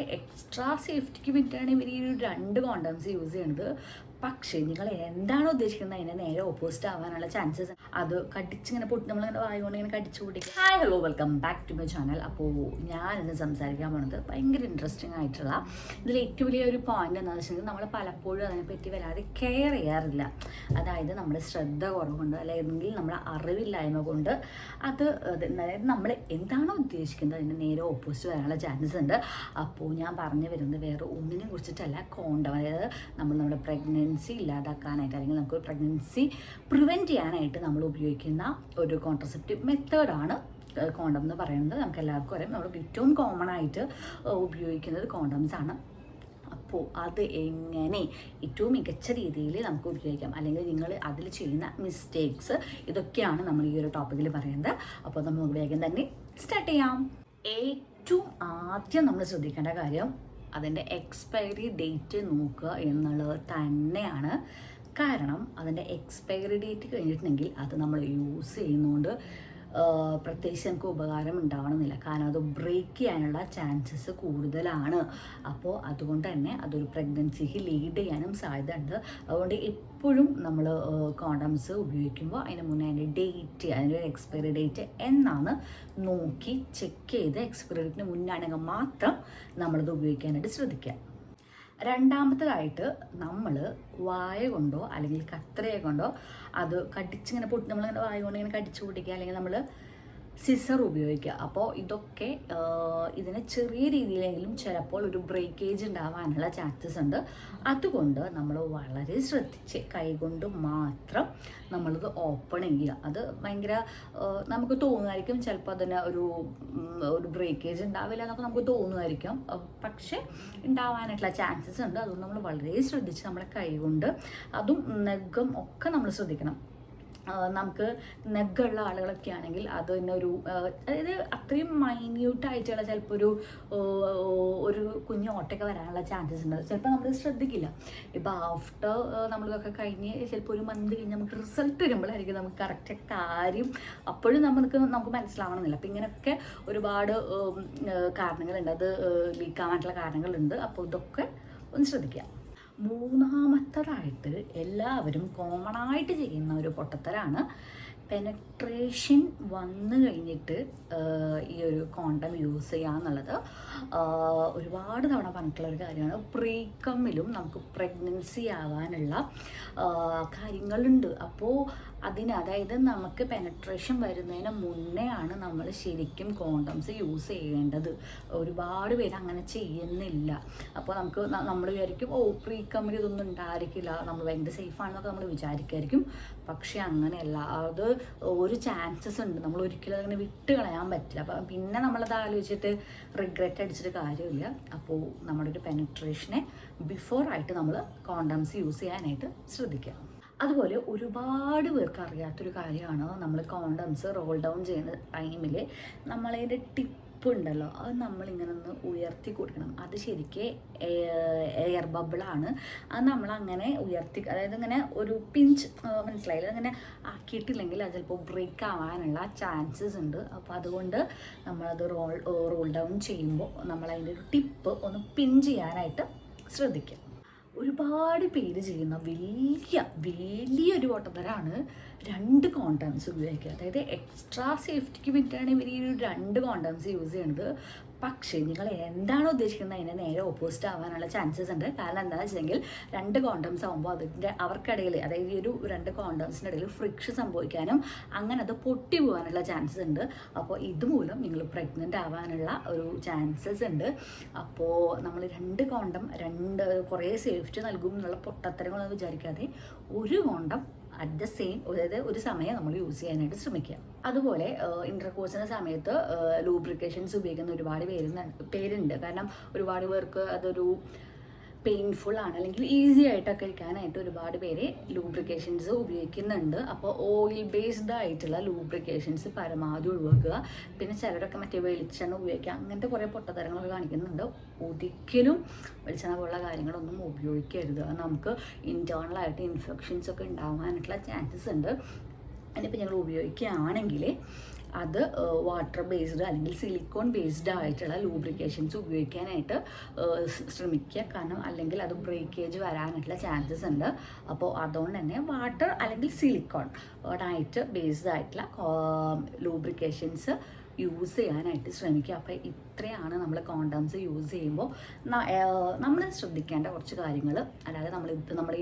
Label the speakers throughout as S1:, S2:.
S1: Extra സേഫ്റ്റിക്ക് വേണ്ടിയിട്ടാണ് ഇവർ ഈ രണ്ട് കോണ്ടംസ് യൂസ് ചെയ്യുന്നത് പക്ഷേ നിങ്ങൾ എന്താണ് ഉദ്ദേശിക്കുന്നത്? അതിനെ നേരെ ഓപ്പോസിറ്റ് ആവാനുള്ള ചാൻസസ് അത് കടിച്ചിങ്ങനെ പൊട്ടി നമ്മളിങ്ങനെ വായുകൊണ്ട് ഇങ്ങനെ കടിച്ചു പൊട്ടി hi hello welcome back to my channel അപ്പോൾ ഞാൻ ഇന്ന് സംസാരിക്കാൻ പോണത് ഭയങ്കര ഇൻട്രസ്റ്റിംഗ് ആയിട്ടുള്ള ഇതിൽ ഏറ്റവും വലിയ ഒരു പോയിന്റ് എന്താണെന്ന് വെച്ചിട്ടുണ്ടെങ്കിൽ നമ്മൾ പലപ്പോഴും അതിനെപ്പറ്റി വല്ലാതെ കെയർ ചെയ്യാറില്ല. അതായത് നമ്മുടെ ശ്രദ്ധ കുറവുകൊണ്ട് അല്ലെങ്കിൽ നമ്മുടെ അറിവില്ലായ്മ കൊണ്ട് അത് അത് അതായത് നമ്മൾ എന്താണോ ഉദ്ദേശിക്കുന്നത്? അതിന് നേരെ ഓപ്പോസിറ്റ് വരാനുള്ള ചാൻസസ് ഉണ്ട്. അപ്പോൾ ഞാൻ പറഞ്ഞു വരുന്നത് വേറെ ഒന്നിനെ കുറിച്ചിട്ടല്ല കോണ്ടം അതായത് നമ്മൾ നമ്മുടെ പ്രഗ്നൻസി ഇല്ലാതാക്കാനായിട്ട് അല്ലെങ്കിൽ നമുക്ക് പ്രഗ്നൻസി പ്രിവെന്റ് ചെയ്യാനായിട്ട് നമ്മൾ ഉപയോഗിക്കുന്ന ഒരു കോൺട്രസെപ്റ്റീവ് മെത്തേഡാണ് കോണ്ടം എന്ന് പറയുന്നത്. നമുക്ക് എല്ലാവർക്കും അറിയാം. നമ്മൾ ഏറ്റവും കോമൺ ആയിട്ട് ഉപയോഗിക്കുന്നത് കോണ്ടംസ് ആണ്. അപ്പോൾ അത് എങ്ങനെ ഏറ്റവും മികച്ച രീതിയിൽ നമുക്ക് ഉപയോഗിക്കാം? അല്ലെങ്കിൽ നിങ്ങൾ അതിൽ ചെയ്യുന്ന മിസ്റ്റേക്സ് ഇതൊക്കെയാണ് നമ്മൾ ഈ ഒരു ടോപ്പിക്കിൽ പറയുന്നത്. അപ്പോൾ നമുക്ക് വേഗം തന്നെ സ്റ്റാർട്ട് ചെയ്യാം. ഏറ്റവും ആദ്യം നമ്മൾ ശ്രദ്ധിക്കേണ്ട കാര്യം അതിന്റെ എക്സ്പയറി ഡേറ്റ് നോക്കുക എന്നുള്ളത് തന്നെയാണ്. കാരണം അതിന്റെ എക്സ്പയറി ഡേറ്റ് കഴിഞ്ഞിട്ടുണ്ടെങ്കിൽ അത് നമ്മൾ യൂസ് ചെയ്യുന്നതുകൊണ്ട് പ്രത്യേകിച്ച് നമുക്ക് ഉപകാരം ഉണ്ടാവണമെന്നില്ല. കാരണം അത് ബ്രേക്ക് ചെയ്യാനുള്ള ചാൻസസ് കൂടുതലാണ്. അപ്പോൾ അതുകൊണ്ട് തന്നെ അതൊരു പ്രഗ്നൻസിക്ക് ലീഡ് ചെയ്യാനും സാധ്യത ഉണ്ട് അതുകൊണ്ട് എപ്പോഴും നമ്മൾ കോണ്ടംസ് ഉപയോഗിക്കുമ്പോൾ അതിന് മുന്നേ അതിന്റെ ഡേറ്റ് അതിന്റെ ഒരു എക്സ്പയറി ഡേറ്റ് എന്നാണ് നോക്കി ചെക്ക് ചെയ്ത് എക്സ്പയറി ഡേറ്റിന് മുന്നാണെങ്കിൽ മാത്രം നമ്മളത് ഉപയോഗിക്കാനായിട്ട് ശ്രദ്ധിക്കുക. രണ്ടാമത്തതായിട്ട് നമ്മൾ വായ കൊണ്ടോ അല്ലെങ്കിൽ കത്രയെ കൊണ്ടോ അത് കടിച്ചിങ്ങനെ പൊട്ടി നമ്മളിങ്ങനെ വായ കൊണ്ട് ഇങ്ങനെ കടിച്ചു പൊട്ടിക്കുക അല്ലെങ്കിൽ നമ്മൾ സിസർ ഉപയോഗിക്കുക. അപ്പോൾ ഇതൊക്കെ ഇതിനെ ചെറിയ രീതിയിലെങ്കിലും ചിലപ്പോൾ ഒരു ബ്രേക്കേജ് ഉണ്ടാവാനുള്ള ചാൻസസ് ഉണ്ട്. അതുകൊണ്ട് നമ്മൾ വളരെ ശ്രദ്ധിച്ച് കൈകൊണ്ട് മാത്രം നമ്മളിത് ഓപ്പൺ ചെയ്യുക. അത് ഭയങ്കര നമുക്ക് തോന്നുമായിരിക്കും ചിലപ്പോൾ അതിന് ഒരു ഒരു ബ്രേക്കേജ് ഉണ്ടാവില്ല എന്നൊക്കെ നമുക്ക് തോന്നുമായിരിക്കും. പക്ഷെ ഉണ്ടാവാനായിട്ടുള്ള ചാൻസസ് ഉണ്ട്. അതുകൊണ്ട് നമ്മൾ വളരെ ശ്രദ്ധിച്ച് നമ്മുടെ കൈകൊണ്ട് അതും നഖം ഒക്കെ നമ്മൾ ശ്രദ്ധിക്കണം. നമുക്ക് നെഗുള്ള ആളുകളൊക്കെ ആണെങ്കിൽ അത് തന്നെ ഒരു അതായത് അത്രയും മൈന്യൂട്ടായിട്ടുള്ള ചിലപ്പോൾ ഒരു ഒരു കുഞ്ഞു ഓട്ടൊക്കെ വരാനുള്ള ചാൻസസ് ഉണ്ട്. ചിലപ്പോൾ നമ്മൾ ശ്രദ്ധിക്കില്ല. ഇപ്പോൾ ആഫ്റ്റർ നമ്മളിതൊക്കെ കഴിഞ്ഞ് ചിലപ്പോൾ ഒരു മന്ത് കഴിഞ്ഞ് നമുക്ക് റിസൾട്ട് വരുമ്പോഴായിരിക്കും നമുക്ക് കറക്റ്റ് കാര്യം അപ്പോഴും നമുക്ക് നമുക്ക് മനസ്സിലാവണമെന്നില്ല. അപ്പം ഇങ്ങനെയൊക്കെ ഒരുപാട് കാരണങ്ങളുണ്ട്. അത് ലീക്കാവാനുള്ള കാരണങ്ങളുണ്ട്. അപ്പോൾ ഇതൊക്കെ ഒന്ന് ശ്രദ്ധിക്കുക. മൂന്നാമത്തതായിട്ട് എല്ലാവരും കോമൺ ആയിട്ട് ചെയ്യുന്ന ഒരു പൊട്ടത്തരാണ്. പെനട്രേഷൻ വന്നു കഴിഞ്ഞിട്ട് ഈ ഒരു കോണ്ടം യൂസ് ചെയ്യുക എന്നുള്ളത്. ഒരുപാട് തവണ പറഞ്ഞിട്ടുള്ള ഒരു കാര്യമാണ്. പ്രീകമ്മിലും നമുക്ക് പ്രഗ്നൻസി ആവാനുള്ള കാര്യങ്ങളുണ്ട്. അപ്പോൾ അതിന് അതായത് നമുക്ക് പെനട്രേഷൻ വരുന്നതിന് മുന്നേ ആണ് നമ്മൾ ശരിക്കും കോണ്ടംസ് യൂസ് ചെയ്യേണ്ടത്. ഒരുപാട് പേര് അങ്ങനെ ചെയ്യുന്നില്ല. അപ്പോൾ നമുക്ക് നമ്മൾ വിചാരിക്കും ഓ പ്രീ കമ്മിൽ ഇതൊന്നും ഉണ്ടായിരിക്കില്ല. നമ്മൾ ഭയങ്കര സേഫ് ആണെന്നൊക്കെ നമ്മൾ വിചാരിക്കായിരിക്കും. പക്ഷേ അങ്ങനെയല്ല. അത് ഒരു ചാൻസസ് ഉണ്ട്. നമ്മൾ ഒരിക്കലും അതങ്ങനെ വിട്ട് കളയാൻ പറ്റില്ല. അപ്പം പിന്നെ നമ്മളത് ആലോചിച്ചിട്ട് റിഗ്രറ്റ് അടിച്ചിട്ട് കാര്യമില്ല. അപ്പോൾ നമ്മുടെ ഒരു പെനട്രേഷനെ ബിഫോർ ആയിട്ട് നമ്മൾ കോണ്ടംസ് യൂസ് ചെയ്യാനായിട്ട് ശ്രദ്ധിക്കുക. അതുപോലെ ഒരുപാട് പേർക്ക് അറിയാത്തൊരു കാര്യമാണ് നമ്മൾ കോണ്ടംസ് റോൾ ഡൗൺ ചെയ്യുന്ന ടൈമിൽ നമ്മളതിന്റെ ടിപ്പ് ഉണ്ടല്ലോ. അത് നമ്മളിങ്ങനെ ഒന്ന് ഉയർത്തി കൊടുക്കണം. അത് ശരിക്ക് എയർ ബബിളാണ് അത് നമ്മളങ്ങനെ ഉയർത്തി അതായത് ഇങ്ങനെ ഒരു പിഞ്ച് മനസ്സിലായില്ല? അങ്ങനെ ആക്കിയിട്ടില്ലെങ്കിൽ അത് ചിലപ്പോൾ ബ്രേക്ക് ആവാനുള്ള ചാൻസസ് ഉണ്ട്. അപ്പോൾ അതുകൊണ്ട് നമ്മളത് റോൾ റോൾ ഡൗൺ ചെയ്യുമ്പോൾ നമ്മളതിന്റെ ഒരു ടിപ്പ് ഒന്ന് പിഞ്ച് ചെയ്യാനായിട്ട് ശ്രദ്ധിക്കുക. ഒരുപാട് പേര് ചെയ്യുന്ന വലിയ വലിയൊരു ഓട്ടത്തരാണ് രണ്ട് കോണ്ടംസ് ഉപയോഗിക്കുക. അതായത് എക്സ്ട്രാ സേഫ്റ്റിക്ക് വേണ്ടിയിട്ടാണ് ഇവർ ഈ രണ്ട് കോണ്ടംസ് യൂസ് ചെയ്യുന്നത് പക്ഷേ നിങ്ങൾ എന്താണ് ഉദ്ദേശിക്കുന്നത് അതിന് നേരെ ഓപ്പോസിറ്റ് ആവാനുള്ള ചാൻസസ് ഉണ്ട്. കാരണം എന്താണെന്ന് വെച്ചിട്ടുണ്ടെങ്കിൽ രണ്ട് കോണ്ടംസ് ആകുമ്പോൾ അതിന്റെ അവർക്കിടയിൽ അതായത് ഈ ഒരു രണ്ട് കോണ്ടംസിന്റെ ഇടയിൽ ഫ്രിക്ഷൻ സംഭവിക്കാനും അങ്ങനെ അത് പൊട്ടി പോകാനുള്ള ചാൻസസ് ഉണ്ട്. അപ്പോൾ ഇതുമൂലം നിങ്ങൾ പ്രഗ്നന്റ് ആവാനുള്ള ഒരു ചാൻസസ് ഉണ്ട്. അപ്പോൾ നമ്മൾ രണ്ട് കോണ്ടം രണ്ട് കുറേ സേഫ്റ്റി നൽകും എന്നുള്ള പൊട്ടത്തരങ്ങളൊന്നും വിചാരിക്കാതെ ഒരു കോണ്ടം അറ്റ് ദ സെയിം അതായത് ഒരു സമയം നമ്മൾ യൂസ് ചെയ്യാനായിട്ട് ശ്രമിക്കുക. അതുപോലെ ഇന്റർകോഴ്സിന്റെ സമയത്ത് ലൂബ്രിക്കേഷൻസ് ഉപയോഗിക്കുന്ന ഒരുപാട് പേര് പേരുണ്ട്. കാരണം ഒരുപാട് പേർക്ക് അതൊരു പെയിൻഫുൾ ആണ്. അല്ലെങ്കിൽ ഈസി ആയിട്ടൊക്കെ കഴിക്കാനായിട്ട് ഒരുപാട് പേര് ലൂബ്രിക്കേഷൻസ് ഉപയോഗിക്കുന്നുണ്ട്. അപ്പോൾ ഓയിൽ ബേസ്ഡ് ആയിട്ടുള്ള ലൂബ്രിക്കേഷൻസ് പരമാവധി ഒഴിവാക്കുക. പിന്നെ ചിലരൊക്കെ മറ്റേ വെളിച്ചെണ്ണ ഉപയോഗിക്കുക. അങ്ങനത്തെ കുറേ പൊട്ടത്തരങ്ങളൊക്കെ കാണിക്കുന്നുണ്ട്. ഒരിക്കലും വെളിച്ചെണ്ണ പോലുള്ള കാര്യങ്ങളൊന്നും ഉപയോഗിക്കരുത്. നമുക്ക് ഇന്റേർണലായിട്ട് ഇൻഫെക്ഷൻസ് ഒക്കെ ഉണ്ടാകാനായിട്ടുള്ള ചാൻസസ് ഉണ്ട്. അതിനിപ്പോൾ ഞങ്ങൾ ഉപയോഗിക്കുകയാണെങ്കിൽ അത് വാട്ടർ ബേസ്ഡ് അല്ലെങ്കിൽ സിലിക്കോൺ ബേസ്ഡ് ആയിട്ടുള്ള ലൂബ്രിക്കേഷൻസ് ഉപയോഗിക്കാനായിട്ട് ശ്രമിക്കുക. കാരണം അല്ലെങ്കിൽ അത് ബ്രേക്കേജ് വരാനുള്ള ചാൻസസ് ഉണ്ട്. അപ്പോൾ അതുകൊണ്ട് തന്നെ വാട്ടർ അല്ലെങ്കിൽ സിലിക്കോൺ ആയിട്ട് ബേസ്ഡ് ആയിട്ടുള്ള ലൂബ്രിക്കേഷൻസ് യൂസ് ചെയ്യാനായിട്ട് ശ്രമിക്കുക. അപ്പോൾ ഇത്രയാണ് നമ്മൾ കോണ്ടംസ് യൂസ് ചെയ്യുമ്പോൾ നമ്മൾ ശ്രദ്ധിക്കേണ്ട കുറച്ച് കാര്യങ്ങൾ അല്ലാതെ നമ്മൾ ഇത് നമ്മൾ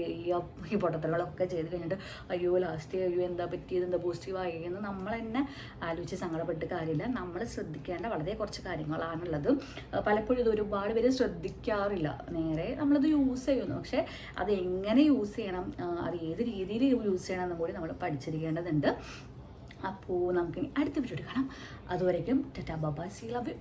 S1: ഈ പൊട്ടത്തറുകളൊക്കെ ചെയ്ത് കഴിഞ്ഞിട്ട് അയ്യോ ലാസ്റ്റ് അയ്യോ എന്താ പറ്റിയത്? എന്താ പോസിറ്റീവ് ആയി? എന്ന് നമ്മൾ തന്നെ ആലോചിച്ച് സങ്കടപ്പെട്ട് കാര്യമില്ല. നമ്മൾ ശ്രദ്ധിക്കേണ്ട വളരെ കുറച്ച് കാര്യങ്ങളാണുള്ളത്. പലപ്പോഴും ഇത് ഒരുപാട് പേര് ശ്രദ്ധിക്കാറില്ല. നേരെ നമ്മളത് യൂസ് ചെയ്യുന്നു. പക്ഷേ അത് എങ്ങനെ യൂസ് ചെയ്യണം അത് ഏത് രീതിയിൽ യൂസ് ചെയ്യണം എന്നും കൂടി നമ്മൾ പഠിച്ചിരിക്കേണ്ടതുണ്ട്. അപ്പോൾ നമുക്ക് അടുത്ത വീഡിയോ കാണാം. അതുവരേക്കും ടാറ്റാ ബാബാ സി ലവ്